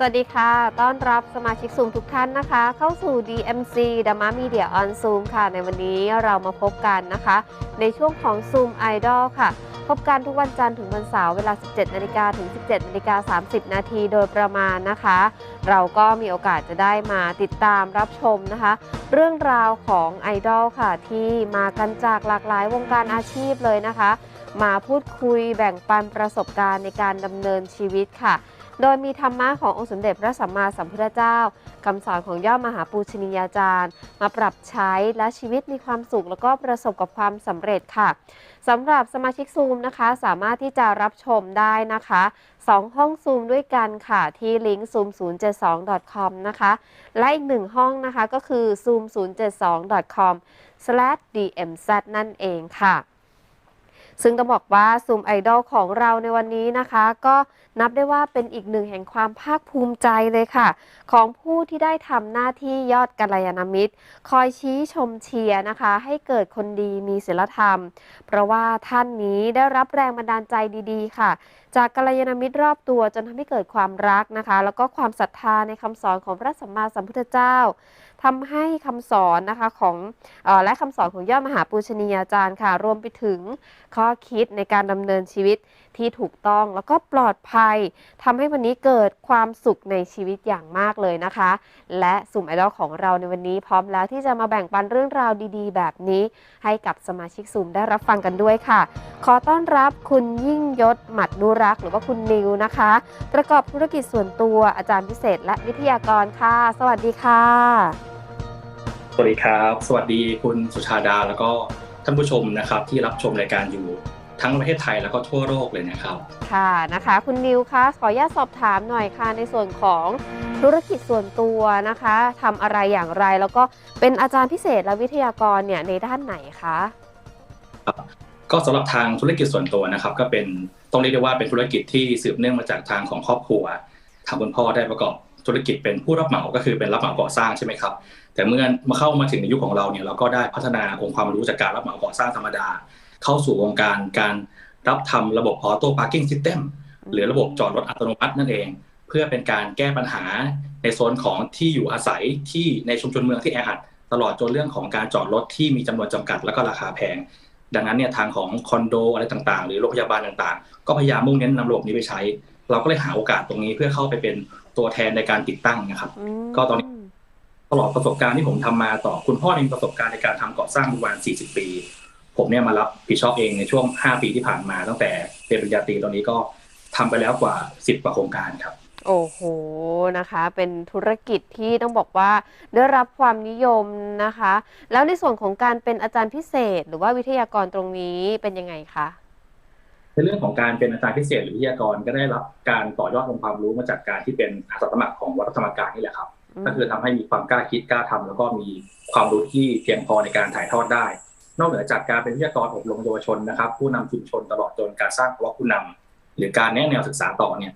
สวัสดีค่ะ ต้อนรับสมาชิกซูมทุกท่านนะคะ เข้าสู่ DMC d a m a Media on Zoom ค่ะ ในวันนี้เรามาพบกันนะคะ ในช่วงของ Zoom Idol ค่ะ พบกันทุกวันจันทร์ถึงวันเสาร์เวลา 17นาฬิกาถึง 17นาฬิกา30 นาทีโดยประมาณนะคะ เราก็มีโอกาสจะได้มาติดตามรับชมนะคะ เรื่องราวของไอดอลค่ะ ที่มากันจากหลากหลายวงการอาชีพเลยนะคะ มาพูดคุยแบ่งปันประสบการณ์ในการดำเนินชีวิตค่ะ โดยมีธรรมะขององค์สมเด็จพระสัมมาสัมพุทธเจ้าคำสอนของย่อมหาปูชนียาจารย์ มาปรับใช้และชีวิตมีความสุขแล้วก็ประสบกับความสำเร็จค่ะสำหรับสมาชิกซูมนะคะ สามารถที่จะรับชมได้นะคะ2ห้องซูมด้วยกันค่ะ ที่ลิงก์ zoom 0 7 2 com นะคะ และอีกหนึ่งห้องนะคะก็คือ zoom 0 7 2 com slash dmz นั่นเองค่ะ ซึ่งต้องบอกว่าซูมไอดอลของเราในวันนี้นะคะ ก็นับได้ว่าเป็นอีกหนึ่งแห่งความภาคภูมิใจเลยค่ะ ของผู้ที่ได้ทำหน้าที่ยอดกัลยาณมิตร คอยชี้ชมเชียร์นะคะ ให้เกิดคนดีมีศีลธรรม เพราะว่าท่านนี้ได้รับแรงบันดาลใจดีๆ ค่ะ จากกัลยาณมิตรรอบตัวจนทำให้เกิดความรักนะคะ แล้วก็ความศรัทธาในคำสอนของพระสัมมาสัมพุทธเจ้า ทำให้คำสอนนะคะของออและคำสอนของยอดมหาปูชนียาจารย์ค่ะ รวมไปถึงข้อคิดในการดำเนินชีวิตที่ถูกต้องแล้วก็ปลอดภัยทำให้วันนี้เกิดความสุขในชีวิตอย่างมากเลยนะคะ และสุ่มไอดอลของเราในวันนี้พร้อมแล้วที่จะมาแบ่งปันเรื่องราวดีๆ แบบนี้ ให้กับสมาชิกสุ่มได้รับฟังกันด้วยค่ะ ขอต้อนรับคุณยิ่งยศหมัดนุรักษ์หรือว่าคุณนิวนะคะ ประกอบธุรกิจส่วนตัวอาจารย์พิเศษ และวิทยากรค่ะ สวัสดีค่ะ วัสดีครับ สวัสดีคุณสุชาดาแล้วก็ท่านผู้ชมนะครับ ที่รับชมรายการอยู่ทั้งประเทศไทยแล้วก็ทั่วโลกเลยนะครับ ค่ะนะคะ คุณนิวคะขออนุญาตสอบถามหน่อยค่ะในส่วนของธุรกิจส่วนตัวนะคะทำอะไรอย่างไรแล้วก็เป็นอาจารย์พิเศษและวิทยากรเนี่ยในด้านไหนคะก็สำหรับทางธุรกิจส่วนตัวนะครับ ก็เป็นต้องเรียกได้ว่าเป็นธุรกิจที่สืบเนื่องมาจากทางของครอบครัวทางคุณพ่อได้ประกอบธุรกิจเป็นผู้รับเหมาก็คือเป็นรับเหมาก่อสร้างใช่ไหมครับ แต่เมื่อมาเข้ามาถึงในยุคของเราเนี่ยเราก็ได้พัฒนาองค์ความรู้จากการรับเหมาก่อสร้างธรรมดา เข้าสู่วงการการรับทำระบบออโต้พาร์กิ้งซิสเต็มหรือระบบจอดรถอัตโนมัตินั่นเอง เพื่อเป็นการแก้ปัญหาในโซนของที่อยู่อาศัยที่ในชุมชนเมืองที่แออัดตลอดจนเรื่องของการจอดรถที่มีจำนวนจำกัด แล้วก็ราคาแพง ดังนั้นเนี่ยทางของคอนโดอะไรต่างๆ หรือโรงพยาบาลต่างๆ ก็พยายามมุ่งเน้นนำระบบนี้ไปใช้ เราก็เลยหาโอกาสตรงนี้เพื่อเข้าไปเป็นตัวแทนในการติดตั้งนะครับอืมก็ตอนนี้ ตลอดประสบการณ์ที่ผมทำมาต่อคุณพ่อมีประสบการณ์ในการทำก่อสร้างประมาณ 40 ปี ผมเนี่ยมารับผิดชอบเองในช่วง 5 ปีที่ผ่านมาตั้งแต่เรียนปริญญาตรีตอนนี้ก็ทำไปแล้วกว่า 10กว่าโครงการครับ โอ้โหนะคะ เป็นธุรกิจที่ต้องบอกว่าได้รับความนิยมนะคะ แล้วในส่วนของการเป็นอาจารย์พิเศษ หรือว่าวิทยากรตรงนี้เป็นยังไงคะในเรื่องของการเป็นอาจารย์พิเศษหรือวิทยากรก็ได้รับการต่อยอดองค์ความรู้มาจากการที่เป็นอาสาสมัครของวัดพระธรรมกายนี่แหละครับ ก็คือทำให้มีความกล้าคิดกล้าทำแล้วก็มีความรู้ที่เพียงพอในการถ่ายทอดได้ นอกเหนือจากการเป็นวิทยากรอบรมเยาวชนนะครับ ผู้นำชุมชนตลอดจนการสร้างภาวะผู้นำหรือการแนะแนวศึกษาต่อเนี่ย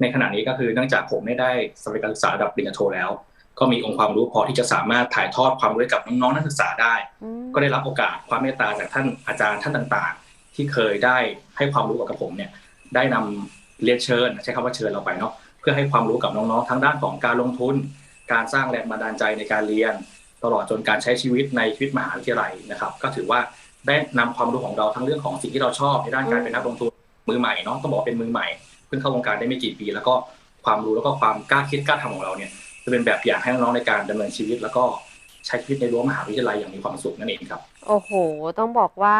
ในขณะนี้ก็คือเนื่องจากผมไม่ได้สำเร็จการศึกษาระดับปริญญาโทแล้ว ก็มีองค์ความรู้พอที่จะสามารถถ่ายทอดความรู้กับน้องๆนักศึกษาได้ ก็ได้รับโอกาสความเมตตาจากท่านอาจารย์ท่านต่างๆ ที่เคยได้ให้ความรู้กับผมเนี่ยได้นำเรียนเชิญ ใช้คำว่าเชิญเราไปเนาะเพื่อให้ความรู้กับน้องๆทั้งด้านของการลงทุน การสร้างแรงบันดาลใจในการเรียน ตลอดจนการใช้ชีวิตในชีวิตมหาวิทยาลัยนะครับ ก็ถือว่าได้นำความรู้ของเราทั้งเรื่องของสิ่งที่เราชอบในด้านการเป็นนักลงทุนมือใหม่เนาะต้องบอกเป็นมือใหม่ เพิ่งเข้าวงการได้ไม่กี่ปี แล้วก็ความรู้แล้วก็ความกล้าคิดกล้าทำของเราเนี่ยจะเป็นแบบอย่างให้น้องๆในการดำเนินชีวิต แล้วก็ใช้ชีวิตในรั้วมหาวิทยาลัยอย่างมีความสุขนั่นเองครับ โอ้โห ต้องบอกว่า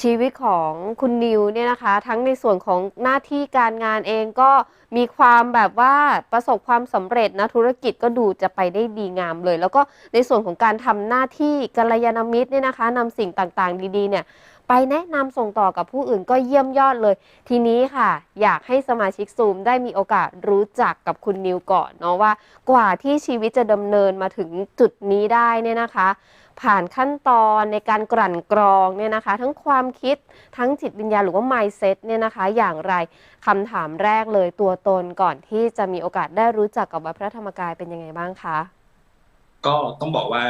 ชีวิตของคุณนิวเนี่ยนะคะ ทั้งในส่วนของหน้าที่การงานเองก็มีความแบบว่าประสบความสำเร็จนะ ธุรกิจก็ดูจะไปได้ดีงามเลย แล้วก็ในส่วนของการทำหน้าที่กัลยาณมิตรเนี่ยนะคะนำสิ่งต่างๆ ดีๆเนี่ย ไปแนะนำส่งต่อกับผู้อื่นก็เยี่ยมยอดเลย ทีนี้ค่ะ อยากให้สมาชิกซูมได้มีโอกาสรู้จักกับคุณนิวก่อนเนาะว่า กว่าที่ชีวิตจะดำเนินมาถึงจุดนี้ได้เนี่ยนะคะ ผ่านขั้นตอนในการกลั่นกรองเนี่ยนะคะ ทั้งความคิดทั้งจิตวิญญาณหรือว่า mindset เนี่ยนะคะ อย่างไรคำถามแรกเลยตัวตนก่อนที่จะมีโอกาสได้รู้จักกับวัดพระธรรมกายเป็นยังไงบ้างคะก็ต้องบอกว่า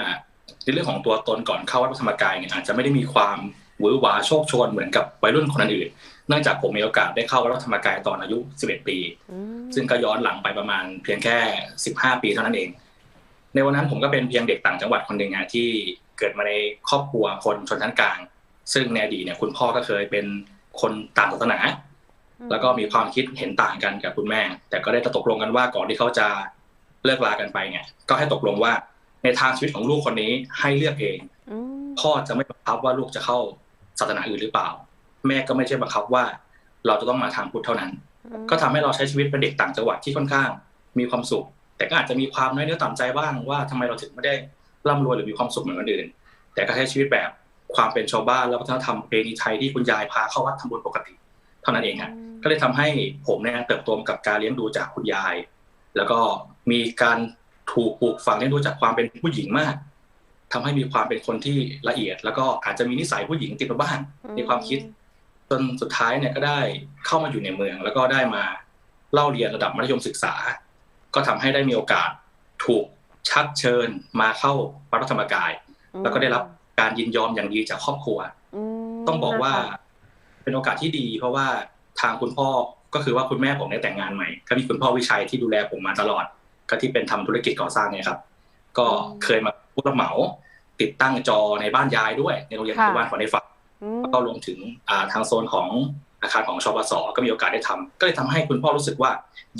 ในเรื่องของตัวตนก่อนเข้าวัดพระธรรมกายเนี่ยอาจจะไม่ได้มีความ หวือหวาโชคโชนเหมือนกับวัยรุ่นคนอื่นๆเนื่องจากผมมีโอกาสได้เข้าวัดพระธรรมกายตอนอายุ 11 ปีอืมซึ่งก็ย้อนหลังไปประมาณเพียงแค่ 15 ปีเท่านั้นเอง ในวันนั้นผมก็เป็นเพียงเด็กต่างจังหวัดคนหนึ่งนะที่เกิดมาในครอบครัวคนชนชั้นกลาง ซึ่งในอดีตเนี่ยคุณพ่อก็เคยเป็นคนต่างศาสนา แล้วก็มีความคิดเห็นต่างกันกับคุณแม่ แต่ก็ได้ตกลงกันว่าก่อนที่เขาจะเลิกลากันไปเนี่ย ก็ให้ตกลงว่าในทางชีวิตของลูกคนนี้ให้เลือกเองอืมพ่อจะไม่บังคับว่าลูกจะเข้า ศาสนาอื่นหรือเปล่า แม่ก็ไม่ใช่บังคับว่า เราจะต้องมาทางพุทธเท่านั้น ก็ทำให้เราใช้ชีวิตเป็นเด็กต่างจังหวัดที่ค่อนข้างมีความสุข แต่ก็อาจจะมีความน้อยเนื้อต่ำใจบ้างว่าทำไมเราถึงไม่ได้ร่ำรวยหรือมีความสุขเหมือนคนอื่น แต่ก็ใช้ชีวิตแบบความเป็นชาวบ้านและวัฒนธรรมประเพณีไทยที่คุณยายพาเข้าวัดทำบุญปกติ เท่านั้นเองฮะก็เลยทำให้ผมเนี่ยเติบโตมากับการเลี้ยงดูจากคุณยาย แล้วก็มีการถูกปลูกฝังเลี้ยงดูจากความเป็นผู้หญิงมาก ทำให้มีความเป็นคนที่ละเอียด แล้วก็อาจจะมีนิสัยผู้หญิงติดมาบ้างในความคิด จนสุดท้ายเนี่ยก็ได้เข้ามาอยู่ในเมือง แล้วก็ได้มาเล่าเรียนระดับมัธยมศึกษา ก็ทำให้ได้มีโอกาสถูกชักเชิญมาเข้าวัดพระธรรมกาย แล้วก็ได้รับการยินยอมอย่างดีจากครอบครัวมต้องบอกว่านะคะเป็นโอกาสที่ดี เพราะว่าทางคุณพ่อก็คือว่าคุณแม่ผมได้แต่งงานใหม่ก็มีคุณพ่อวิชัยที่ดูแลผมมาตลอด ก็ที่เป็นทำธุรกิจก่อสร้างเนี่ยครับ ก็เคยมาผู้รับเหมา ติดตั้งจอในบ้านยายด้วยในโรงเรียนที่บ้านของในฝักอืมแล้วก็รวมถึงอ่าทางโซนของอาคารของชปสก็มีโอกาสได้ทำก็เลยทำให้คุณพ่อรู้สึกว่า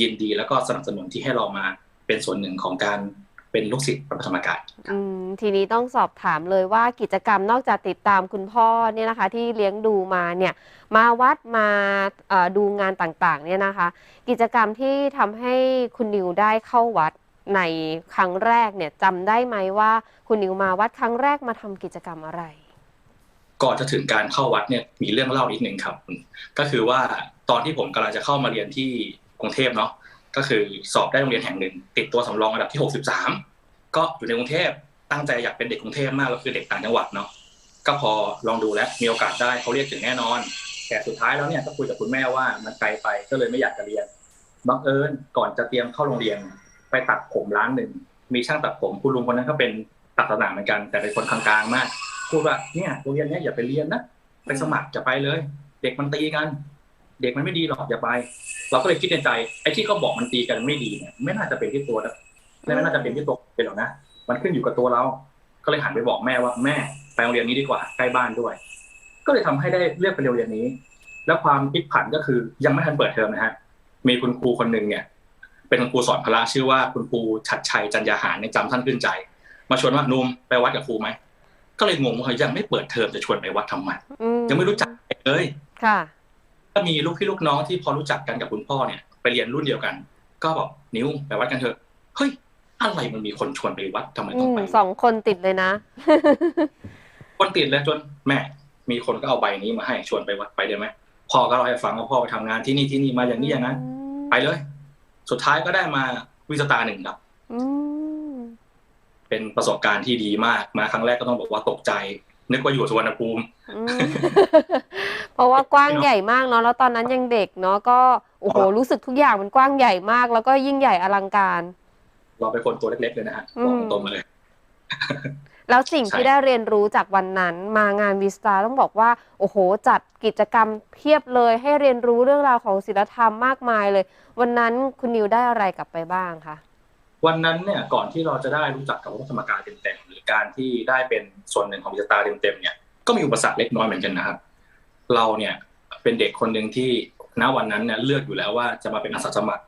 ยินดีแล้วก็สนับสนุนที่ให้เรามาเป็นส่วนหนึ่งของการเป็นลูกศิษย์พระธรรมกายอืมทีนี้ต้องสอบถามเลยว่ากิจกรรมนอกจากติดตามคุณพ่อเนี่ยนะคะ ที่เลี้ยงดูมาเนี่ยมาวัดมาเอ่อดูงานต่างๆเนี่ยนะคะ กิจกรรมที่ทำให้คุณนิวได้เข้าวัด ในครั้งแรกเนี่ยจำได้ไหมว่า คุณนิวมาวัดครั้งแรกมาทำกิจกรรมอะไร ก่อนจะถึงการเข้าวัดเนี่ยมีเรื่องเล่านิดนึงครับ ก็คือว่าตอนที่ผมกำลังจะเข้ามาเรียนที่กรุงเทพเนาะก็คือสอบได้โรงเรียนแห่งหนึ่ง ติดตัวสำรองอันดับที่ 63 ก็อยู่ในกรุงเทพตั้งใจอยากเป็นเด็กกรุงเทพมากแล้วคือเด็กต่างจังหวัดเนาะก็พอลองดูแล้วมีโอกาสได้เขาเรียกถึงแน่นอนแต่สุดท้ายแล้วเนี่ยก็คุยกับคุณแม่ว่ามันไกลไปก็เลยไม่อยากจะเรียนบังเอิญก่อนจะเตรียมเข้าโรงเรียน ไปตัดผมร้านหนึ่งมีช่างตัดผมคุณลุงคนนั้นก็เป็นตัดศาสนาเหมือนกัน แต่เป็นคนกลางๆมากพูดว่าเนี่ยโรงเรียนเนี้ยอย่าไปเรียนนะไปสมัครจะไปเลย เด็กมันตีกัน เด็กมันไม่ดีหรอกอย่าไป เราก็เลยคิดในใจไอ้ที่เขาบอกมันตีกันไม่ดีเนี่ยไม่น่าจะเป็นที่ตัวนะไม่น่าจะเป็นที่ตัวเป็นหรอกนะมันขึ้นอยู่กับตัวเรา ก็เลยหันไปบอกแม่ว่าแม่ไปโรงเรียนนี้ดีกว่าใกล้บ้านด้วย ก็เลยทำให้ได้เลือกไปโรงเรียนนี้ แล้วความพิกผันก็คือยังไม่ทันเปิดเทอมนะฮะมีคุณครูคนหนึ่งเนี่ย เป็นคุณครูสอนพละชื่อว่าคุณครูชัดชัยจันยาหารในยจำท่านขึ้นใจ มาชวนว่านุ่มไปวัดกับครูไหมก็เลยงงว่ายังไม่เปิดเทอมจะชวนไปวัดทำไมอืยังไม่รู้จักเลยค่ะก็มีลูกพี่ลูกน้องที่พอรู้จักกันกับคุณพ่อเนี่ยไปเรียนรุ่นเดียวกัน ก็บอกนิ้วไปวัดกันเถอะเฮ้ยอะไรมันมีคนชวนไปวัดทำไมอืต้องมไปสองคนติดเลยนะ คนติดเลยจนแม่ มีคนก็เอาใบนี้มาให้ชวนไปวัดไปได้ไหมพ่อก็เล่าให้ฟังว่าพ่อไปทำงานที่นี่ที่นี่มาอย่างนี้อย่างนั้นไปเลย สุดท้ายก็ได้มาวิสตาหนึ่งครับอืมเป็นประสบการณ์ที่ดีมากมาครั้งแรกก็ต้องบอกว่าตกใจ นึกว่าอยู่สุวรรณภูมิอืมเพราะว่ากว้างใหญ่มากเนาะแล้วตอนนั้นยังเด็กเนาะก็โอ้โหรู้สึกทุกอย่างมันกว้างใหญ่มาก แล้วก็ยิ่งใหญ่อลังการ เราเป็นคนตัวเล็กๆเลยนะฮะอืบมอกตรงๆมาเลย แล้วสิ่งใช่ที่ได้เรียนรู้จากวันนั้น มางานวิสตาต้องบอกว่า โอ้โห จัดกิจกรรมเพียบเลยให้เรียนรู้เรื่องราวของศิลธรรมมากมายเลย วันนั้นคุณนิวได้อะไรกลับไปบ้างคะวันนั้นเนี่ยก่อนที่เราจะได้รู้จักกับวัฒนธรรมกายเต็มๆหรือการที่ได้เป็นส่วนหนึ่งของวิชาตาเต็มๆเนี่ยก็มีอุปสรรคเล็กน้อยเหมือนกันนะครับ เราเนี่ยเป็นเด็กคนหนึ่งที่ณวันนั้นเนี่ยเลือกอยู่แล้วว่าจะมาเป็นอาสาสมัคร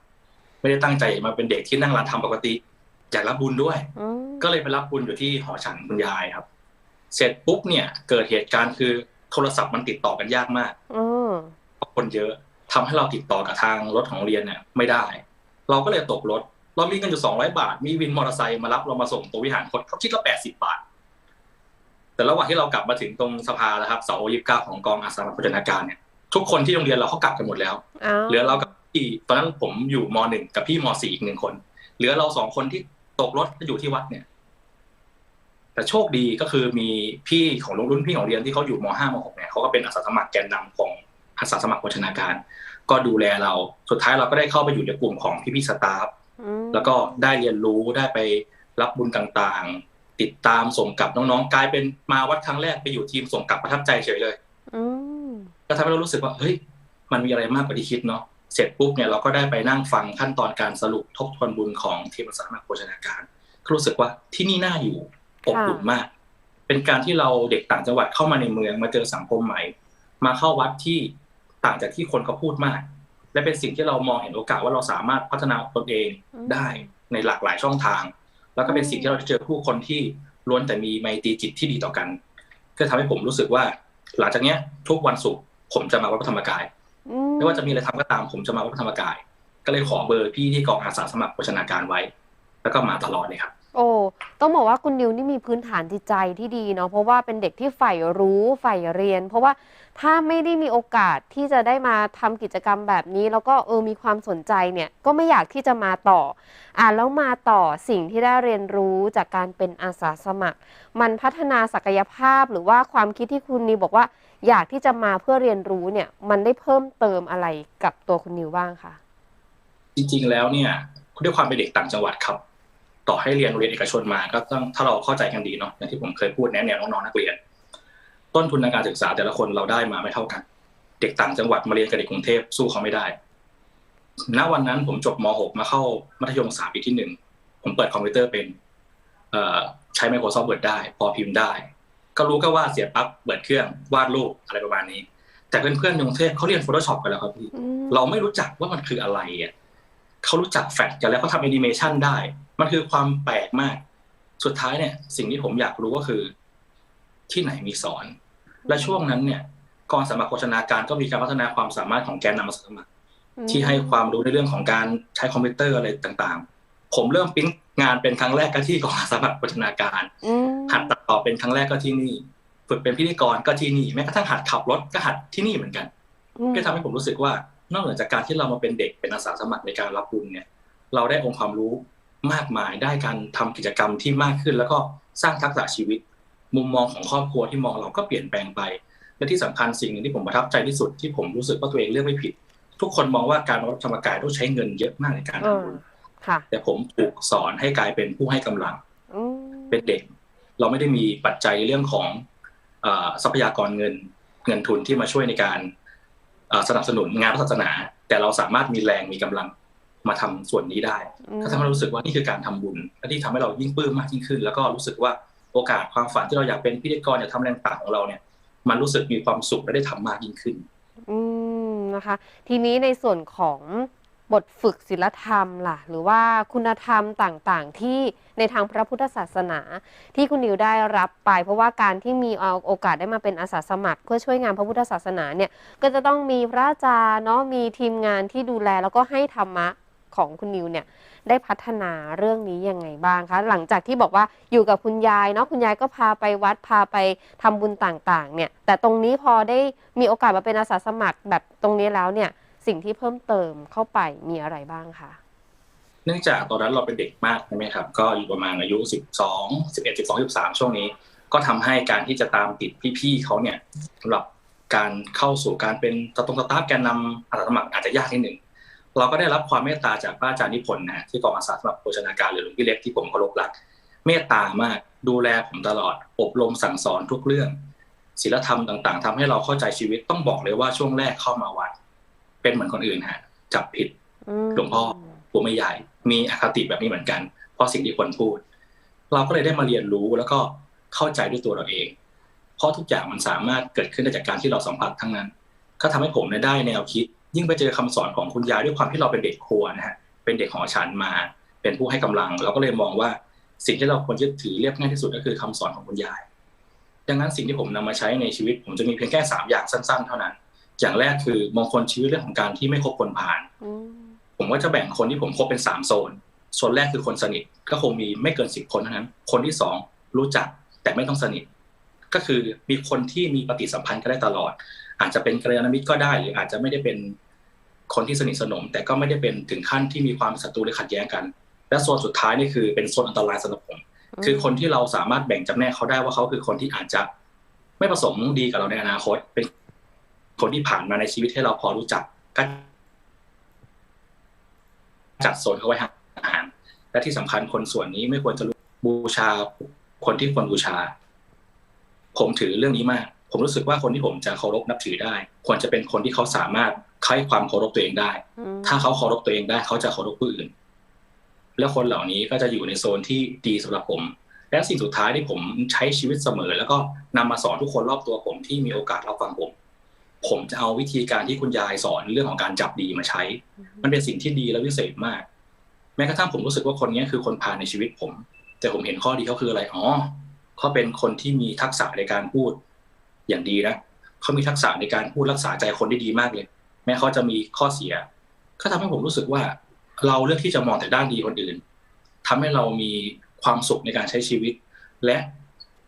ไม่ได้ตั้งใจมาเป็นเด็กที่นั่งร้านทำปกติอยากรับบุญด้วย อืม ก็เลยไปรับบุญอยู่ที่หอฉันคุณยายครับ เสร็จปุ๊บเนี่ย เกิดเหตุการณ์คือโทรศัพท์มันติดต่อกันยากมากอืมเพราะคนเยอะทำให้เราติดต่อกับทางรถของโรงเรียนเนี่ย ไม่ได้ เราก็เลยตกรถ เรามีเงินอยู่สองร้อยบาท มีวินมอเตอร์ไซค์มารับเรามาส่งตัววิหารคดเขาคิดละแปดสิบบาท แต่ระหว่างที่เรากลับมาถึงตรงสภาแล้วครับเสายี่สิบเก้าของกองอาสาสมัครโภชนาการเนี่ย ทุกคนที่โรงเรียนเราเขากลับกันหมดแล้วอ้าวเหลือเรากับพี่ตอนนั้นผมอยู่มหนึ่งกับพี่มสี่อีกหนึ่งคน เหลือเราสองคนที่ตกรถอยู่ที่วัดเนี่ย แต่โชคดีก็คือมีพี่ของรุ่นพี่ของเรียนที่เขาอยู่มห้ามหกเนี่ยเขาก็เป็นอาสาสมัครแกนนำของอาสาสมัครโภชนาการ ก็ดูแลเราสุดท้ายเราก็ได้เข้าไปอยู่ในกลุ่มของพี่ๆสตาฟอืมแล้วก็ได้เรียนรู้ได้ไปรับบุญต่างๆ ติดตามส่งกลับน้องๆ กลายเป็นมาวัดครั้งแรกไปอยู่ทีมส่งกลับประทับใจเฉยเลยอืมก็ทำให้เรารู้สึกว่าเฮ้ยมันมีอะไรมากกว่าที่คิดเนาะเสร็จปุ๊บเนี่ยเราก็ได้ไปนั่งฟังขั้นตอนการสรุปทบทวนบุญของทีมอาสาสมัครโภชนาการก็รู้สึกว่าที่นี่น่าอยู่ อบอุ่นมาก เป็นการที่เราเด็กต่างจังหวัดเข้ามาในเมืองมาเจอสังคมใหม่ มาเข้าวัดที่ต่างจากที่คนเขาพูดมาก และเป็นสิ่งที่เรามองเห็นโอกาสว่าเราสามารถพัฒนาตนเองได้ในหลากหลายช่องทาง แล้วก็เป็นสิ่งที่เราจะเจอผู้คนที่ล้วนแต่มีไมตรีจิตที่ดีต่อกันก็ทำให้ผมรู้สึกว่า หลังจากเนี้ย ทุกวันศุกร์ผมจะมาวัดพระธรรมกายอืไม่ว่าจะมีอะไรทำก็ตาม ผมจะมาวัดพระธรรมกาย ก็เลยขอเบอร์พี่ที่กองอาสาสมัครโภชนาการไว้ แล้วก็มาตลอดเลยครับ โอ้ต้องบอกว่าคุณนิวนี่มีพื้นฐานจิตใจที่ดีเนาะเพราะว่าเป็นเด็กที่ใฝ่รู้ใฝ่เรียน เพราะว่าถ้าไม่ได้มีโอกาสที่จะได้มาทำกิจกรรมแบบนี้ แล้วก็เออมีความสนใจเนี่ยก็ไม่อยากที่จะมาต่ออ่าแล้วมาต่อสิ่งที่ได้เรียนรู้จากการเป็นอาสาสมัคร มันพัฒนาศักยภาพหรือว่าความคิดที่คุณนิวบอกว่า อยากที่จะมาเพื่อเรียนรู้เนี่ยมันได้เพิ่มเติมอะไรกับตัวคุณนิวบ้างคะ จริงๆแล้วเนี่ยด้วยความเป็นเด็กต่างจังหวัดครับ ต่อให้เรียนโรงเรียนเอกชนมาก็ต้องถ้าเราเข้าใจกันดีเนาะอย่างที่ผมเคยพูดแนะแนวน้องๆนักเรียน ต้นทุนในการศึกษาแต่ละคนเราได้มาไม่เท่ากัน เด็กต่างจังหวัดมาเรียนกับเด็กกรุงเทพสู้เขาไม่ได้ณวันนั้นผมจบม .6 มาเข้ามัธยมศึกษาปีที่หนึ่งผมเปิดคอมพิวเตอร์เป็นเอ่อใช้ Microsoft Word ได้ พอพิมพ์ได้ ก็รู้ก็ว่าดเสียปั๊บเปิดเครื่องวาดรูปอะไรประมาณนี้ แต่เพื่อนๆในกรุงเทพเขาเรียน Photoshop กันแล้วครับพี่อืมเราไม่รู้จักว่ามันคืออะไรอะ เขารู้จักแฟลชกันแล้วเขาทำแอนิเมชันได้ มันคือความแปลกมาก สุดท้ายเนี่ย สิ่งที่ผมอยากรู้ก็คือ ที่ไหนมีสอน และช่วงนั้นเนี่ยกองสามัครโภชนาการก็มีการพัฒนาความสามารถของแกนนำอาสาสมัครที่ให้ความรู้ในเรื่องของการใช้คอมพิวเตอร์อะไรต่างๆ ผมเริ่มปริ้นงานเป็นครั้งแรกก็ที่กองอาสาสมัครโภชนาการอืมหัดตัดต่อเป็นครั้งแรกก็ที่นี่ ฝึกเป็นพิธีกรก็ที่นี่แม้กระทั่งหัดขับรถก็หัดที่นี่เหมือนกันอืมก็ทำให้ผมรู้สึกว่า นอกเหนือจากการที่เรามาเป็นเด็กเป็นอาสาสมัครในการรับบุญเนี่ยเราได้องค์ความรู้มากมายได้การทำกิจกรรมที่มากขึ้น แล้วก็สร้างทักษะชีวิต มุมมองของครอบครัวที่มองเราก็เปลี่ยนแปลงไป และที่สำคัญสิ่งหนึ่งที่ผมประทับใจที่สุดที่ผมรู้สึกว่าตัวเองเลือกไม่ผิด ทุกคนมองว่าการวัดธรรมกายต้องใช้เงินเยอะมากในการเอทำอบุญค่ะแต่ผมถูกสอนให้กลายเป็นผู้ให้กำลังอืมเป็นเด็ก เราไม่ได้มีปัจจัยในเรื่องของเออทรัพยากรเงินเงินทุนที่มาช่วยในการเอ่อ สนับสนุนงานพระศาสนา แต่เราสามารถมีแรงมีกำลังมาทำส่วนนี้ได้ก็ทำให้เรารู้สึกว่านี่คือการทำบุญและที่ทำให้เรายิ่งปลื้มมากยิ่งขึ้น แล้วก็รู้สึกว่าโอกาสความฝันที่เราอยากเป็นพิธีกรอยากทำแรงต่างของเราเนี่ย มันรู้สึกมีความสุขและได้ทำมากยิ่งขึ้น อืมนะคะ ทีนี้ในส่วนของ บทฝึกศิลธรรมล่ะ หรือว่าคุณธรรมต่างๆ ที่ในทางพระพุทธศาสนา ที่คุณนิวได้รับไป เพราะว่าการที่มีเอาโอกาสได้มาเป็นอาสาสมัคร เพื่อช่วยงานพระพุทธศาสนาเนี่ยก็จะต้องมีพระอาจารย์เนาะมีทีมงานที่ดูแลแล้วก็ให้ธรรมะของคุณนิวเนี่ยได้พัฒนาเรื่องนี้ยังไงบ้างคะ หลังจากที่บอกว่าอยู่กับคุณยายเนาะคุณยายก็พาไปวัดพาไปทำบุญต่างๆเนี่ยแต่ตรงนี้พอได้มีโอกาสมาเป็นอาสาสมัครแบบตรงนี้แล้วเนี่ย สิ่งที่เพิ่มเติมเข้าไปมีอะไรบ้างคะเนื่องจากตอนนั้นเราเป็นเด็กมากใช่ไหมครับ ก็อยู่ประมาณอายุสิบสองสิบเอ็ดสิบสองสิบสามช่วงนี้ ก็ทำให้การที่จะตามติดพี่ๆเขาเนี่ยสำหรับการเข้าสู่การเป็นสตรงสตาฟแกนนำอาสาสมัครอาจจะยากนิดหนึ่งเราก็ได้รับความเมตตาจากพระอาจารย์นิพนธ์นะฮะที่กองอาสาสมัครโภชนาการหรือหลวงพี่เล็กที่ผมเคารพรัก เมตตามากดูแลผมตลอด อบรมสั่งสอนทุกเรื่องศีลธรรมต่าง ๆทำให้เราเข้าใจชีวิตต้องบอกเลยว่าช่วงแรกเข้ามาวัด เป็นเหมือนคนอื่นฮะ จับผิดมหลวงพ่อผัวไม่ใหญ่ มีอคติแบบนี้เหมือนกัน เพราะสิ่งที่คนพูด เราก็เลยได้มาเรียนรู้แล้วก็เข้าใจด้วยตัวเราเอง เพราะทุกอย่างมันสามารถเกิดขึ้นได้จากการที่เราสัมผัสทั้งนั้น ก็ทำให้ผมเนี่ยได้แนวคิด ยิ่งไปเจอคำสอนของคุณยายด้วยความที่เราเป็นเด็กครัวนะฮะเป็นเด็กของอาฉันมา เป็นผู้ให้กำลัง เราก็เลยมองว่าสิ่งที่เราควรยึดถือเรียบง่ายที่สุดก็คือคำสอนของคุณยาย ดังนั้นสิ่งที่ผมนำมาใช้ในชีวิต ผมจะมีเพียงแค่สามอย่างสั้น ๆ เท่านั้น อย่างแรกคือมงคลชีวิตเรื่องของการที่ไม่คบคนผ่านอืมผมก็จะแบ่งคนที่ผมคบเป็นสามโซนโซนแรกคือคนสนิทก็คงมีไม่เกินสิบคนเท่านั้น คนที่สองรู้จักแต่ไม่ต้องสนิท ก็คือมีคนที่มีปฏิสัมพันธ์กันได้ตลอด อาจจะเป็นกัลยาณมิตรก็ได้ หรืออาจจะไม่ได้เป็นคนที่สนิทสนม แต่ก็ไม่ได้เป็นถึงขั้นที่มีความศัตรูหรือขัดแย้งกัน และโซนสุดท้ายนี่คือเป็นโซนอันตรายสำหรับผมคือคนที่เราสามารถแบ่งจำแนกเขาได้ว่าเขาคือคนที่อาจจะไม่ประสงค์ดีกับเราในอนาคตเป็น คนที่ผ่านมาในชีวิตให้เราพอรู้จักก็จัดโซนเขาไว้ห่างๆและที่สำคัญคนส่วนนี้ไม่ควรจะรู้บูชาคนที่ควรบูชา ผมถือเรื่องนี้มากผผมรู้สึกว่าคนที่ผมจะเคารพนับถือได้ ควรจะเป็นคนที่เขาสามารถให้ความเคารพตัวเองได้อืมถ้าเขาเคารพตัวเองได้ เขาจะเคารพผู้อื่น แล้วคนเหล่านี้ก็จะอยู่ในโซนที่ดีสำหรับผม และสิ่งสุดท้ายที่ผมใช้ชีวิตเสมอ แล้วก็นำมาสอนทุกคนรอบตัวผมที่มีโอกาสรับฟังผม ผมจะเอาวิธีการที่คุณยายสอนเรื่องของการจับดีมาใช้ มันเป็นสิ่งที่ดีและวิเศษมาก แม้กระทั่งผมรู้สึกว่าคนนี้คือคนพาลในชีวิตผม แต่ผมเห็นข้อดีเขาคืออะไร อ๋อ เขาเป็นคนที่มีทักษะในการพูดอย่างดีนะ เขามีทักษะในการพูดรักษาใจคนได้ดีมากเลย แม้เขาจะมีข้อเสีย ก็ทำให้ผมรู้สึกว่า เราเลือกที่จะมองแต่ด้านดีคนอื่นทำให้เรามีความสุขในการใช้ชีวิต และ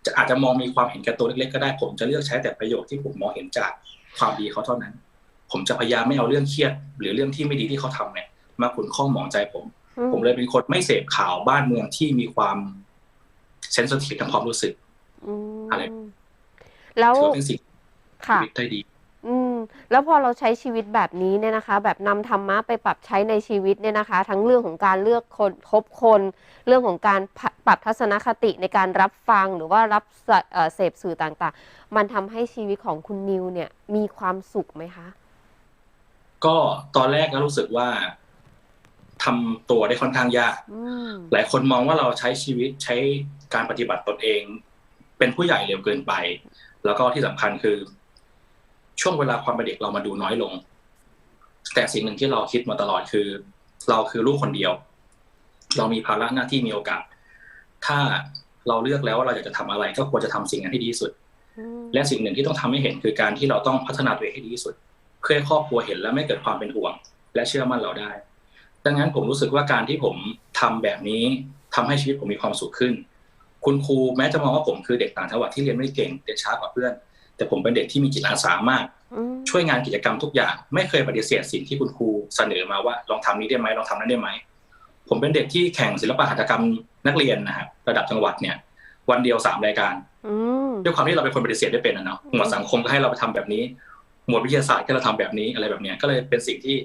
จะอาจจะมองมีความเห็นแก่ตัวเล็กๆก็ได้ ผมจะเลือกใช้แต่ประโยชน์ที่ผมมองเห็นจาก ความดีเขาเท่านั้น ผมจะพยายามไม่เอาเรื่องเครียด หรือเรื่องที่ไม่ดีที่เขาทำเนี่ยมาขุนข้องหมองใจผมอืผมเลยเป็นคนไม่เสพข่าวบ้านเมืองที่มีความเซนสทีฟทางความรู้สึกอืมอะไรแล้วถือว่าเป็นสิ่งชีค่ะวิตได้ดีอืม แล้วพอเราใช้ชีวิตแบบนี้เนี่ยนะคะ แบบนำธรรมะไปปรับใช้ในชีวิตเนี่ยนะคะ ทั้งเรื่องของการเลือกคนคบคน เรื่องของการปะปรับทัศนคติในการรับฟังหรือว่ารับสะเอ่อเสพสื่อต่างๆ มันทำให้ชีวิตของคุณนิวเนี่ยมีความสุขไหมคะ ก็ตอนแรกก็รู้สึกว่าทำตัวได้ค่อนข้างยากอืมหลายคนมองว่าเราใช้ชีวิตใช้การปฏิบัติตนเอง เป็นผู้ใหญ่เร็วเกินไป แล้วก็ที่สำคัญคือ ช่วงเวลาความเป็นเด็กเรามาดูน้อยลง แต่สิ่งหนึ่งที่เราคิดมาตลอดคือ เราคือลูกคนเดียว เรามีภาระหน้าที่มีโอกาส ถ้าเราเลือกแล้วว่าเราอยากจะทำอะไร ก็ควรจะทำสิ่งนั้นให้ดีที่สุดอืมและสิ่งหนึ่งที่ต้องทำให้เห็นคือการที่เราต้องพัฒนาตัวเองให้ดีที่สุด เพื่อให้ครอบครัวเห็นและไม่เกิดความเป็นห่วง และเชื่อมั่นเราได้ดังนั้นผมรู้สึกว่าการที่ผมทำแบบนี้ทำให้ชีวิตผมมีความสุขขึ้น คุณครูแม้จะมองว่าผมคือเด็กต่างจังหวัดที่เรียนไม่เก่งเรียนช้ากว่าเพื่อน แต่ผมเป็นเด็กที่มีจิตอาสามากอืมช่วยงานกิจกรรมทุกอย่าง ไม่เคยปฏิเสธสิ่งที่คุณครูเสนอมาว่าลองทำนี้ได้ไหมลองทำนั้นได้ไหมผมเป็นเด็กที่แข่งศิลปหัตถกรรมนักเรียนนะครับระดับจังหวัดเนี่ย วันเดียวสามรายการอืมด้วยความที่เราเป็นคนปฏิเสธได้เป็นนะเนาะหมวดสังคมก็ให้เราไปทำแบบนี้ หมวดวิทยาศาสตร์ก็เราทำแบบนี้อะไรแบบเนี้ยก็เลยเป็นสิ่งที่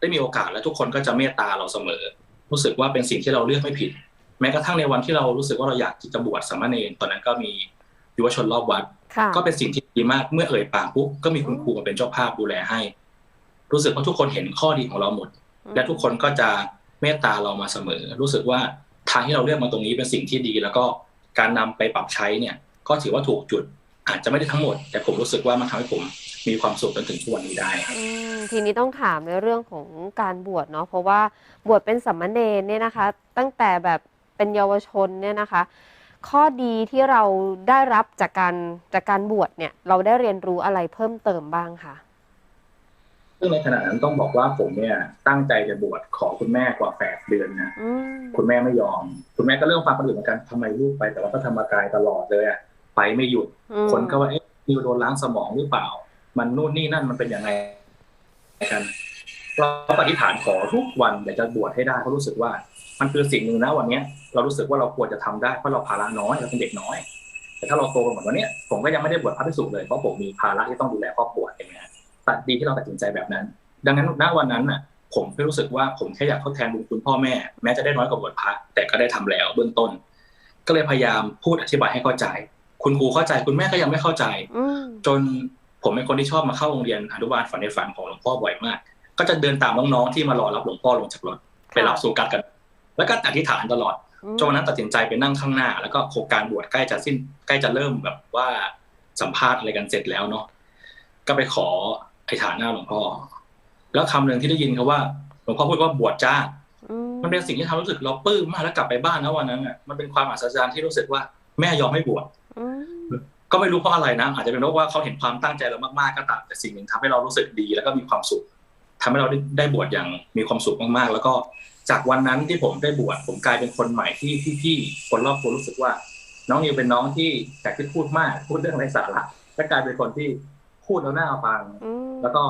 ได้มีโอกาสและทุกคนก็จะเมตตาเราเสมอ รู้สึกว่าเป็นสิ่งที่เราเลือกไม่ผิด แม้กระทั่งในวันที่เรารู้สึกว่าเราอยากจะบวชสามเณรตอนนั้นก็มี ยุวชนรอบวัดค่ะก็เป็นสิ่งที่ดีมากเมื่อเอ่ยปากปุ๊บก็มีคุณครูมาเป็นเจ้าภาพดูแลให้ รู้สึกว่าทุกคนเห็นข้อดีของเราหมด และทุกคนก็จะเมตตาเรามาเสมอ รู้สึกว่าทางที่เราเลือกมาตรงนี้เป็นสิ่งที่ดี แล้วก็การนำไปปรับใช้เนี่ย ก็ถือว่าถูกจุดอาจจะไม่ได้ทั้งหมด แต่ผมรู้สึกว่ามันทำให้ผมมีความสุขจนถึงทุกวันนี้ได้ครับอืมทีนี้ต้องถามในเรื่องของการบวชเนาะเพราะว่าบวชเป็นสัมมเนรเนี่ยนะคะ ตั้งแต่แบบเป็นเยาวชนเนี่ยนะคะ ข้อดีที่เราได้รับจากการจากการบวชเนี่ย เราได้เรียนรู้อะไรเพิ่มเติมบ้างคะซึ่งในขณะนั้นต้องบอกว่าผมเนี่ย ตั้งใจจะบวชขอคุณแม่กว่าแปดเดือนนะอืมคุณแม่ไม่ยอม คุณแม่ก็เริ่มฟังคนอื่นเหมือนกันทำไมลูกไป แต่ว่าก็ธรรมกายตลอดเลยอะไปไม่หยุดอืมคนก็ว่าเอ๊ะนิวโดนล้างสมองหรือเปล่า มันนู่นนี่นั่นมันเป็นยังไงกันเราปฏิฐานขอทุกวันอยากจะบวชให้ได้เพราะรู้สึกว่า มันคือสิ่งหนึ่งนะวันเนี้ยเรารู้สึกว่าเราควรจะทำได้เพราะเราภาระน้อยเราเป็นเด็กน้อย แต่ถ้าเราโตกันหมดวันเนี้ยผมก็ยังไม่ได้บวชพระภิกษุเลยเพราะผมมีภาระที่ต้องดูแลครอบครัวเองนะแต่ดีที่เราตัดสินใจแบบนั้น ดังนั้นณวันนั้นน่ะ ผมแค่รู้สึกว่าผมแค่อยากทดแทนบุญคุณพ่อแม่แม้จะได้น้อยกว่าบวชพระแต่ก็ได้ทำแล้วเบื้องต้น ก็เลยพยายามพูดอธิบายให้เข้าใจ คุณครูเข้าใจคุณแม่ก็ยังไม่เข้าใจอืมจนผมเป็นคนที่ชอบมาเข้าโรงเรียนอนุบาลฝันในฝันของหลวงพ่อบ่อยมาก ก็จะเดินตามน้องๆที่มารอรับหลวงพ่อลงจากรถไปรับสู่กัดกัน แล้วก็อธิษฐานตลอดอืมจนวันนั้นตัดสินใจไปนั่งข้างหน้า แล้วก็โครงการบวชใกล้จะสิ้นใกล้จะเริ่มแบบว่าสัมภาษณ์อะไรกันเสร็จแล้วเนาะก็ไปขอไอ้ฐานหน้าหลวงพ่อ แล้วคำหนึ่งที่ได้ยินเขาว่าหลวงพ่อพูดว่าบวชจ้าอืมมันเป็นสิ่งที่ทำให้รู้สึกเราปลื้มมากแล้วกลับไปบ้านนะวันนั้นอะมันเป็นความอัศจรรย์ที่รู้สึกว่าแม่ยอมให้บวชอืมก็ไม่รู้เพราะอะไรนะ อาจจะเป็นเพราะว่าเขาเห็นความตั้งใจเรามากๆก็ตามแต่สิ่งหนึ่งทำให้เรารู้สึกดี แล้วก็มีความสุขทำให้เราได้ได้บวชอย่างมีความสุขมากๆ แล้วก็ จากวันนั้นที่ผมได้บวชผมกลายเป็นคนใหม่ที่พี่ๆคนรอบตัวรู้สึกว่า น้องนิวเป็นน้องที่จากที่พูดมากพูดเรื่องไร้สาระและกลายเป็นคนที่พูดแล้วน่าฟังอืมแล้วก็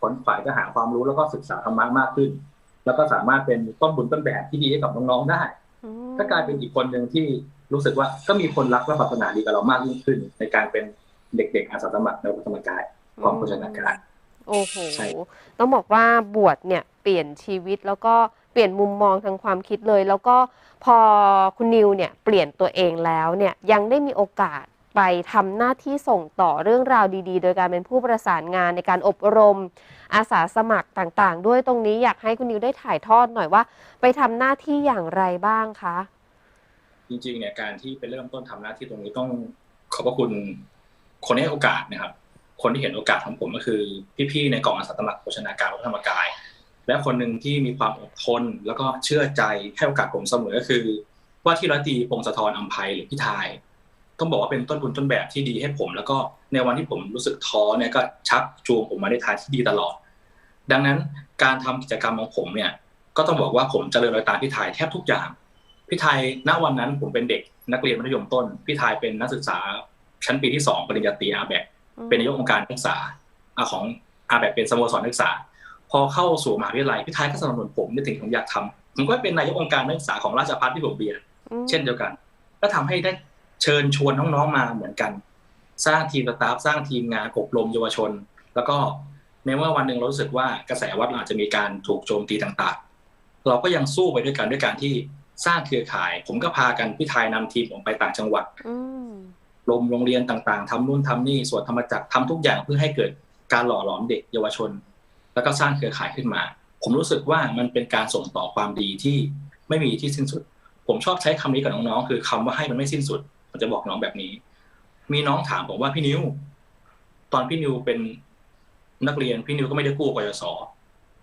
ผลฝ่ายจะหาความรู้แล้วก็ศึกษาธรรมะมากขึ้น แล้วก็สามารถเป็นต้นบุญต้นแบบที่ดีให้กับน้องๆได้อืมก็กลายเป็นอีกคนหนึ่งที่รู้สึกว่าก็มีคนรักและปรารถนาดีกับเรามากยิ่งขึ้น ในการเป็นเด็กๆอาสาสมัครในวัดธรรมกายกองโภชนาการโอ้โหใช่ต้องบอกว่าบวชเนี่ยเปลี่ยนชีวิตแล้วก็ เปลี่ยนมุมมองทางความคิดเลย แล้วก็พอคุณนิวเนี่ยเปลี่ยนตัวเองแล้วเนี่ยยังได้มีโอกาสไปทำหน้าที่ส่งต่อเรื่องราวดีๆ โดยการเป็นผู้ประสานงานในการอบรม อาสาสมัครต่างๆ ด้วยตรงนี้อยากให้คุณนิวได้ถ่ายทอดหน่อยว่า ไปทำหน้าที่อย่างไรบ้างคะ จริงๆเนี่ยการที่ไปเริ่มต้นทำหน้าที่ตรงนี้ต้องขอบพระคุณคนที่ให้โอกาสนะครับ คนที่เห็นโอกาสของผมก็คือ พี่ๆในกองอาสาสมัครโภชนาการวัดธรรมกาย และคนหนึ่งที่มีความอดทน แล้วก็เชื่อใจให้โอกาสผมเสมอก็คือ ว่าที่ร้อยตรีพงศธรอัมภัยหรือพี่ทาย ต้องบอกว่าเป็นต้นบุญต้นแบบที่ดีให้ผม แล้วก็ในวันที่ผมรู้สึกท้อเนี่ยก็ชักจูงผมมาในทางที่ดีตลอด ดังนั้นการทำกิจกรรมของผมเนี่ย ก็ต้องบอกว่าผมเจริญรอยตามพี่ทายแทบทุกอย่างพี่ไทยณวันนั้นผมเป็นเด็กนักเรียนมัธยมต้นพี่ไทยเป็นนักศึกษาชั้นปีที่สองปริญญาตรีอาแบกเป็นนายกองค์การนักศึกษาอาของอาแบกเป็นสโมสรนักศึกษา พอเข้าสู่มหาวิทยาลัยพี่ไทยก็สนับสนุนผมในสิ่งที่ผมอยากทำผมก็เป็นนายกองค์การนักศึกษาของราชภัฏที่ผมเรียนอืมเช่นเดียวกัน ก็ทำให้ได้เชิญชวนน้องๆมาเหมือนกัน สร้างทีมสตาฟสร้างทีมงานอบรมเยาวชน แล้วก็ในเมื่อวันหนึ่งเรารู้สึกว่ากระแสวัดเราอาจจะมีการถูกโจมตีต่างๆ เราก็ยังสู้ไปด้วยกันด้วยการที่สร้างเครือข่าย ผมก็พากันพี่ไทยนำทีมผมไปต่างจังหวัดอืมลมโรงเรียนต่างๆทำนู่นทำนี่ส่วนธรรมจักรทำทุกอย่างเพื่อให้เกิดการหล่อหลอมเด็กเยาวชน แล้วก็สร้างเครือข่ายขึ้นมา ผมรู้สึกว่ามันเป็นการส่งต่อความดีที่ไม่มีที่สิ้นสุด ผมชอบใช้คำนี้กับน้องๆคือคำว่าให้มันไม่สิ้นสุดผมจะบอกน้องแบบนี้ มีน้องถามผมว่าพี่นิวตอนพี่นิวเป็นนักเรียนพี่นิวก็ไม่ได้กู้กยศ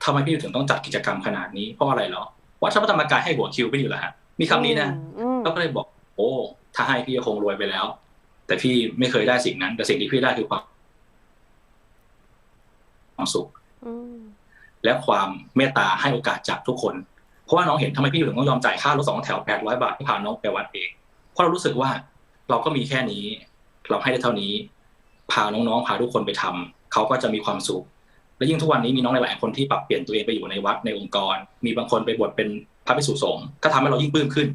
ทำไมพี่นิวถึงต้องจัดกิจกรรมขนาดนี้เพราะอะไรเหรอวัดพระธรรมกายให้หัวคิวพี่นิวเหรอฮะมีคำนี้นะอืมเราก็เลยบอก โอ้ถ้าให้พี่ก็คงรวยไปแล้ว แต่พี่ไม่เคยได้สิ่งนั้น แต่สิ่งที่พี่ได้คือความความสุขอืม และความเมตตาให้โอกาสจากทุกคน เพราะว่าน้องเห็นทำไมพี่ถึงต้องยอมจ่ายค่ารถสองแถวแปดร้อยบาทที่พาน้องไปวัดเอง เพราะเรารู้สึกว่าเราก็มีแค่นี้ เราให้ได้เท่านี้ พาน้องๆพาทุกคนไปทำเขาก็จะมีความสุข และยิ่งทุกวันนี้มีน้องหลายๆคนที่ปรับเปลี่ยนตัวเองไปอยู่ในวัดในองค์กร มีบางคนไปบวชเป็นพระภิกษุสงฆ์ก็ทำให้เรายิ่งปลื้มขึ้น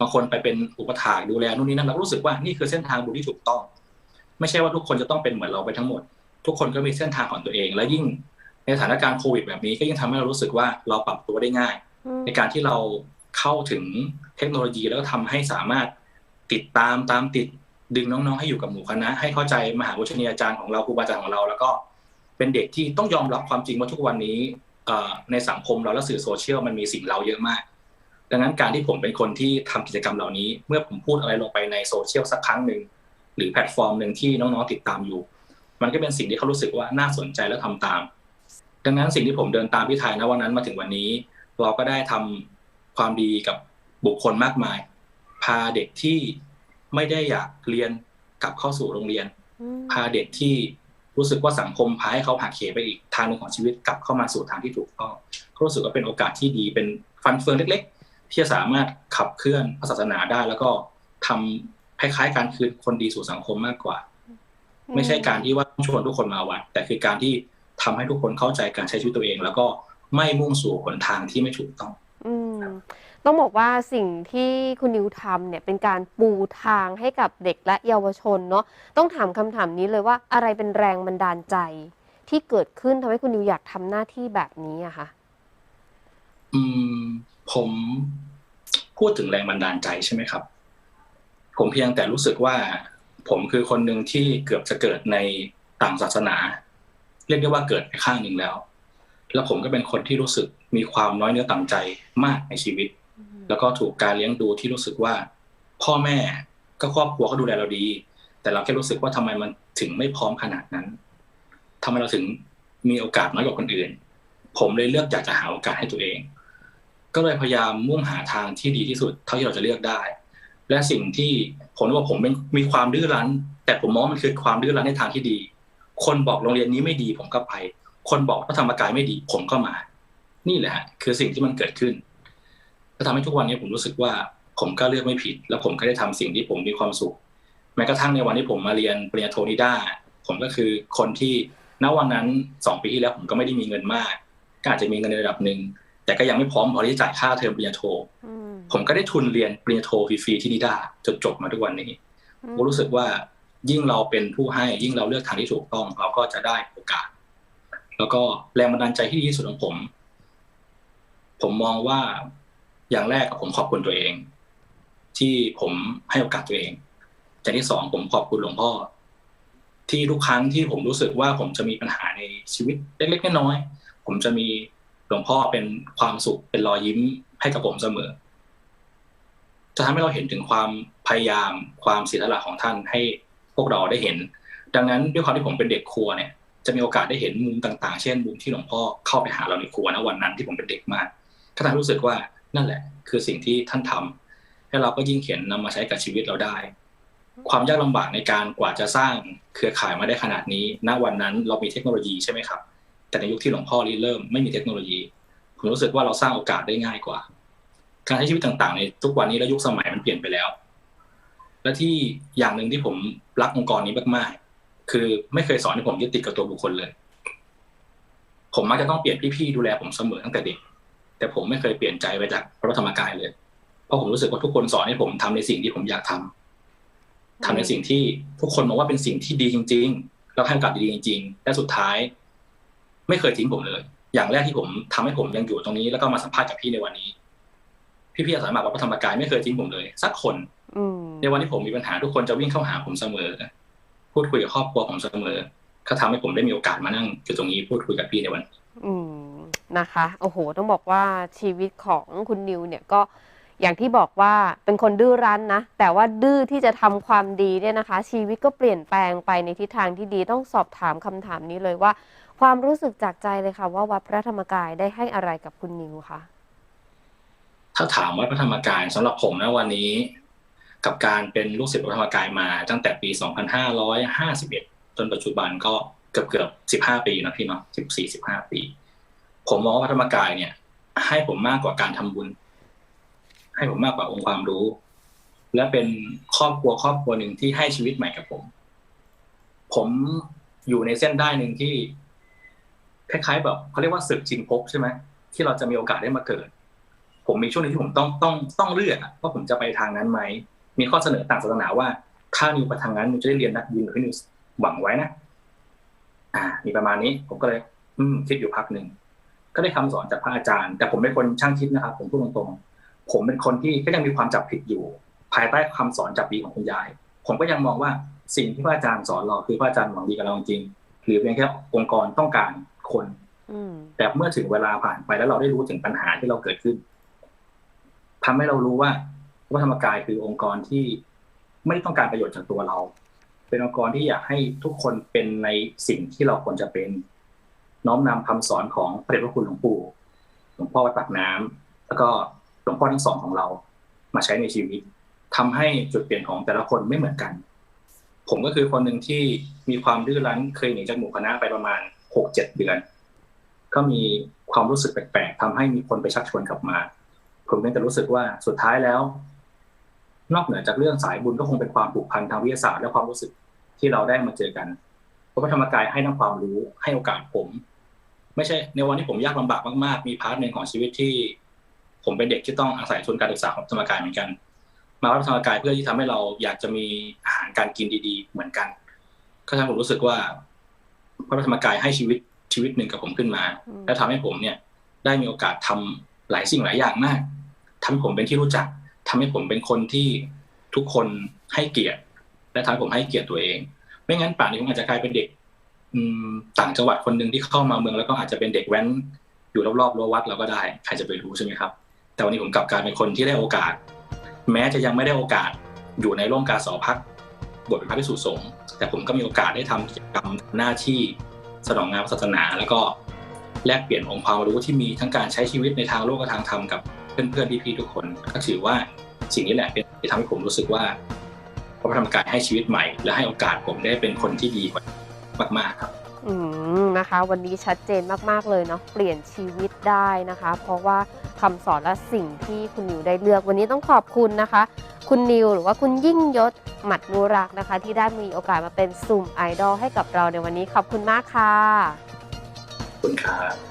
บางคนไปเป็นอุปถากดูแลนู่นนี่นั่นเราก็รู้สึกว่านี่คือเส้นทางบุญที่ถูกต้อง ไม่ใช่ว่าทุกคนจะต้องเป็นเหมือนเราไปทั้งหมด ทุกคนก็มีเส้นทางของตัวเอง และยิ่ง ในสถานการณ์โควิดแบบนี้ก็ยิ่งทำให้เรารู้สึกว่าเราปรับตัวได้ง่ายอืมในการที่เราเข้าถึงเทคโนโลยีแล้วก็ทำให้สามารถติดตามตามติดดึงน้องๆ ให้อยู่กับหมู่คณะ ให้เข้าใจมหาวิทยาจารย์ของเราครูบาอาจารย์ของเรา แล้วก็เป็นเด็กที่ต้องยอมรับความจริงว่าทุกวันนี้เอ่อในสังคมเราและสื่อโซเชียลมันมีสิ่งเราเยอะมาก ดังนั้นการที่ผมเป็นคนที่ทำกิจกรรมเหล่านี้ เมื่อผมพูดอะไรลงไปในโซเชียลสักครั้งหนึ่งหรือแพลตฟอร์มหนึ่งที่น้องๆติดตามอยู่ มันก็เป็นสิ่งที่เขารู้สึกว่าน่าสนใจและทำตาม ดังนั้นสิ่งที่ผมเดินตามพี่ไทยนะวันนั้นมาถึงวันนี้ เราก็ได้ทำความดีกับบุคคลมากมาย พาเด็กที่ไม่ได้อยากเรียนกลับเข้าสู่โรงเรียนอืมพาเด็กที่รู้สึกว่าสังคมพาให้เขาหักเหไปอีกทางหนึ่งของชีวิตกลับเข้ามาสู่ทางที่ถูกต้องก็รู้สึกว่าเป็นโอกาสที่ดีเป็นฟันเฟืองเล็ก ๆ ที่จะสามารถขับเคลื่อนพระศาสนาได้ แล้วก็ทำคล้ายๆ การคืนคนดีสู่สังคมมากกว่า ไม่ใช่การที่ว่าต้องชวนทุกคนมาวัดแต่คือการที่ ทำให้ทุกคนเข้าใจการใช้ชีวิตตัวเอง แล้วก็ไม่มุ่งสู่หนทางที่ไม่ถูกต้อง อืมต้องบอกว่าสิ่งที่คุณนิวทำเนี่ยเป็นการปูทางให้กับเด็กและเยาวชนเนาะต้องถามคำถามนี้เลยว่าอะไรเป็นแรงบันดาลใจ ที่เกิดขึ้นทำให้คุณนิวอยากทำหน้าที่แบบนี้อะคะอืม ผมพูดถึงแรงบันดาลใจใช่ไหมครับ ผมเพียงแต่รู้สึกว่า ผมคือคนหนึ่งที่เกือบจะเกิดในต่างศาสนา เรียกได้ว่าเกิดไปข้างหนึ่งแล้ว แล้วผมก็เป็นคนที่รู้สึกมีความน้อยเนื้อต่ำใจมากในชีวิต แล้วก็ถูกการเลี้ยงดูที่รู้สึกว่า พ่อแม่ก็ครอบครัวก็ดูแลเราดี แต่เราแค่รู้สึกว่าทำไมมันถึงไม่พร้อมขนาดนั้นทำไมเราถึงมีโอกาสน้อยกว่าคนอื่น ผมเลยเลือกอยากจะหาโอกาสให้ตัวเอง ก็เลยพยายามมุ่งหาทางที่ดีที่สุด เท่าที่เราจะเลือกได้ และสิ่งที่ผมว่าผมเป็นมีความดื้อรั้น แต่ผมมองว่ามันคือความดื้อรั้นในทางที่ดี คนบอกโรงเรียนนี้ไม่ดีผมก็ไป คนบอกพระธรรมกายไม่ดี ผมก็มา นี่แหละฮะคือสิ่งที่มันเกิดขึ้นก็ทำให้ทุกวันนี้ผมรู้สึกว่าผมก็เลือกไม่ผิด แล้วผมก็ได้ทำสิ่งที่ผมมีความสุข แม้กระทั่งในวันที่ผมมาเรียนปริญญาโทนิด้าผมก็คือคนที่ณวันนั้นสองปีที่แล้วผมก็ไม่ได้มีเงินมาก ก็อาจจะมีเงินในระดับหนึ่งแต่ก็ยังไม่พร้อมพอที่จะจ่ายค่าเทอมปริญญาโทอืมผมก็ได้ทุนเรียนปริญญาโทฟรีๆที่นิด้าจนจบมาทุกวันนี้ผมรู้สึกว่า ยิ่งเราเป็นผู้ให้ยิ่งเราเลือกทางที่ถูกต้อง เราก็จะได้โอกาส แล้วก็แรงบันดาลใจที่ดีที่สุดของผม ผมมองว่าอย่างแรกผมขอบคุณตัวเอง ที่ผมให้โอกาสตัวเองอย่างที่สองผมขอบคุณหลวงพ่อ ที่ทุกครั้งที่ผมรู้สึกว่าผมจะมีปัญหาในชีวิตเล็กๆน้อยๆผมจะมีหลวงพ่อเป็นความสุขเป็นรอยยิ้มให้กับผมเสมอ จะทำให้เราเห็นถึงความพยายามความเสียสละของท่านให้ พวกเราได้เห็น ดังนั้นด้วยความที่ผมเป็นเด็กครัวเนี่ยจะมีโอกาสได้เห็นมุมต่างๆ เช่น มุมที่หลวงพ่อเข้าไปหาเราในครัวนะวันนั้นที่ผมเป็นเด็กมากก็ทำให้รู้สึกว่านั่นแหละ คือสิ่งที่ท่านทำแล้วเราก็ยิ่งเขียนนำมาใช้กับชีวิตเราได้ ความยากลำบากในการกว่าจะสร้างเครือข่ายมาได้ขนาดนี้ ณ วันนั้นเรามีเทคโนโลยีใช่ไหมครับ แต่ในยุคที่หลวงพ่อริเริ่มไม่มีเทคโนโลยี ผมรู้สึกว่าเราสร้างโอกาสได้ง่ายกว่า การใช้ชีวิตต่างๆ ในทุกวันนี้และยุคสมัยมันเปลี่ยนไปแล้ว และที่อย่างหนึ่งที่ผมรักองค์กรนี้มากๆ คือไม่เคยสอนให้ผมยึดติดกับตัวบุคคลเลย ผมมักจะต้องเปลี่ยนพี่ๆดูแลผมเสมอตั้งแต่เด็ก แต่ผมไม่เคยเปลี่ยนใจไปจากพระธรรมกายเลย เพราะผมรู้สึกว่าทุกคนสอนให้ผมทำในสิ่งที่ผมอยากทำทำในสิ่งที่ทุกคนมองว่าเป็นสิ่งที่ดีจริง ๆ แล้วให้โอกาสดีจริง ๆ และสุดท้าย ไม่เคยทิ้งผมเลย อย่างแรกที่ผมทำให้ผมยังอยู่ตรงนี้ แล้วก็มาสัมภาษณ์กับพี่ในวันนี้ พี่ๆอาสาสมัครวัดพระธรรมกายไม่เคยทิ้งผมเลย สักคน อื ในวันที่ผมมีปัญหาทุกคนจะวิ่งเข้าหาผมเสมอ พูดคุยกับครอบครัวผมเสมอก็ทำให้ผมได้มีโอกาสมานั่งอยู่ตรงนี้พูดคุยกับพี่ในวันนี้อืมนะคะโอ้โห ต้องบอกว่าชีวิตของคุณนิวเนี่ยก็อย่างที่บอกว่าเป็นคนดื้อรั้นนะ แต่ว่าดื้อที่จะทำความดีเนี่ยนะคะ ชีวิตก็เปลี่ยนแปลงไปในทิศทางที่ดีต้องสอบถามคำถามนี้เลยว่า ความรู้สึกจากใจเลยค่ะ ว่าวัดพระธรรมกายได้ให้อะไรกับคุณนิวคะถ้าถามว่าพระธรรมกายสำหรับผมนะวันนี้ กับการเป็นลูกศิษย์พระธรรมกายมาตั้งแต่ปี 2551 จนปัจจุบันก็เกือบเกือบ 15 ปีนะพี่เนาะ14 15 ปี ผมมองว่าพระธรรมกายเนี่ย ให้ผมมากกว่าการทำบุญ ให้ผมมากกว่าองค์ความรู้ และเป็นครอบครัวครอบครัวหนึ่งที่ให้ชีวิตใหม่กับผม ผมอยู่ในเส้นได้หนึ่งที่คล้ายๆแบบเขาเรียกว่าศึกชิงภพใช่ไหมที่เราจะมีโอกาสได้มาเกิด ผมมีช่วงหนึงที่ผมต้องต้องต้องเลือกว่าผมจะไปทางนั้นไหม มีข้อเสนอต่างศาสนาว่า ถ้านิวไปทางนั้นนิวจะได้เรียนนักบินหรือที่นิวหวังไว้นะอ่า มีประมาณนี้ ผมก็เลย อืมคิดอยู่พักหนึ่งก็ได้คำสอนจากพระอาจารย์ แต่ผมเป็นคนช่างคิดนะครับ ผมพูดตรงๆผมเป็นคนที่ก็ยังมีความจับผิดอยู่ ภายใต้คำสอนจับดีของคุณยาย ผมก็ยังมองว่าสิ่งที่พระอาจารย์สอนเราคือพระอาจารย์หวังดีกับเราจริงหรือเพียงแค่องค์กรต้องการคนอืมแต่เมื่อถึงเวลาผ่านไปแล้วเราได้รู้ถึงปัญหาที่เราเกิดขึ้นทำให้เรารู้ว่า วัดธรรมกายคือองค์กรที่ไม่ได้ต้องการประโยชน์จากตัวเรา เป็นองค์กรที่อยากให้ทุกคนเป็นในสิ่งที่เราควรจะเป็น น้อมนำคำสอนของพระเดชพระคุณหลวงปู่หลวงพ่อวัดปากน้ำแล้วก็หลวงพ่อทั้งสองของเรามาใช้ในชีวิตทำให้จุดเปลี่ยนของแต่ละคนไม่เหมือนกัน ผมก็คือคนหนึ่งที่มีความดื้อรั้นเคยหนีจากหมู่คณะไปประมาณหกเจ็ดเดือน ก็มีความรู้สึกแปลกๆทำให้มีคนไปชักชวนกลับมา ผมก็จะรู้สึกว่าสุดท้ายแล้ว นอกเหนือจากเรื่องสายบุญก็คงเป็นความผูกพันทางวิทยาศาสตร์และความรู้สึกที่เราได้มาเจอกันเพราะพระธรรมกายให้ทั้งความรู้ให้โอกาสผม ไม่ใช่ในวันที่ผมยากลำบากมากๆ มีพาร์ทหนึ่งของชีวิตที่ ผมเป็นเด็กที่ต้องอาศัยทุนการศึกษาของธรรมกายเหมือนกัน มาวัดพระธรรมกายเพื่อที่ทำให้เราอยากจะมีอาหารการกินดี ๆ เหมือนกันก็ทำให้ผมรู้สึกว่าพระธรรมกายให้ชีวิตชีวิตหนึ่งกับผมขึ้นมาอืมและทำให้ผมเนี่ย ได้มีโอกาสทำหลายสิ่งหลายอย่างมากทำให้ผมเป็นที่รู้จัก ทำให้ผมเป็นคนที่ทุกคนให้เกียรติ และทำให้ผมให้เกียรติตัวเอง ไม่งั้นป่านนี้ผมอาจจะกลายเป็นเด็ก อืมต่างจังหวัดคนหนึ่งที่เข้ามาเมืองแล้วก็อาจจะเป็นเด็กแว้นอยู่รอบๆรั้ววัดเราก็ได้ ใครจะไปรู้ใช่ไหมครับ แต่วันนี้ผมกลับกลายเป็นคนที่ได้โอกาส แม้จะยังไม่ได้โอกาสอยู่ในร่มกาสอพักบทเป็นพระภิกษุสงฆ์แต่ผมก็มีโอกาสได้ทำกิจกรรมหน้าที่สนองงานศาสนา แล้วก็แลกเปลี่ยนองค์ความรู้ที่มีทั้งการใช้ชีวิตในทางโลกและทางธรรมกับ เพื่อนๆพี่ๆทุกคน ก็ถือว่าสิ่งนี้แหละเป็นที่ทำให้ผมรู้สึกว่าพระธรรมกายให้ชีวิตใหม่ และให้โอกาสผมได้เป็นคนที่ดีกว่ามากๆครับ อืมนะคะ วันนี้ชัดเจนมากๆเลยเนาะเปลี่ยนชีวิตได้นะคะ เพราะว่าคำสอนและสิ่งที่คุณนิวได้เลือก วันนี้ต้องขอบคุณนะคะ คุณนิวหรือว่าคุณยิ่งยศหมัดนุรักษ์นะคะ ที่ได้มีโอกาสมาเป็นซูมไอดอลให้กับเราในวันนี้ขอบคุณมากค่ะขอบคุณครับ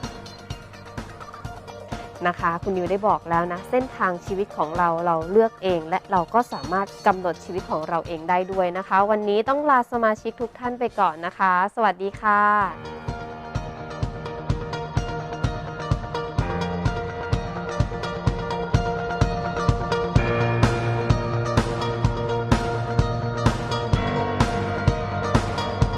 นะคะ คุณนิวได้บอกแล้วนะ เส้นทางชีวิตของเราเราเลือกเอง และเราก็สามารถกำหนดชีวิตของเราเองได้ด้วยนะคะ วันนี้ต้องลาสมาชิกทุกท่านไปก่อนนะคะ สวัสดีค่ะ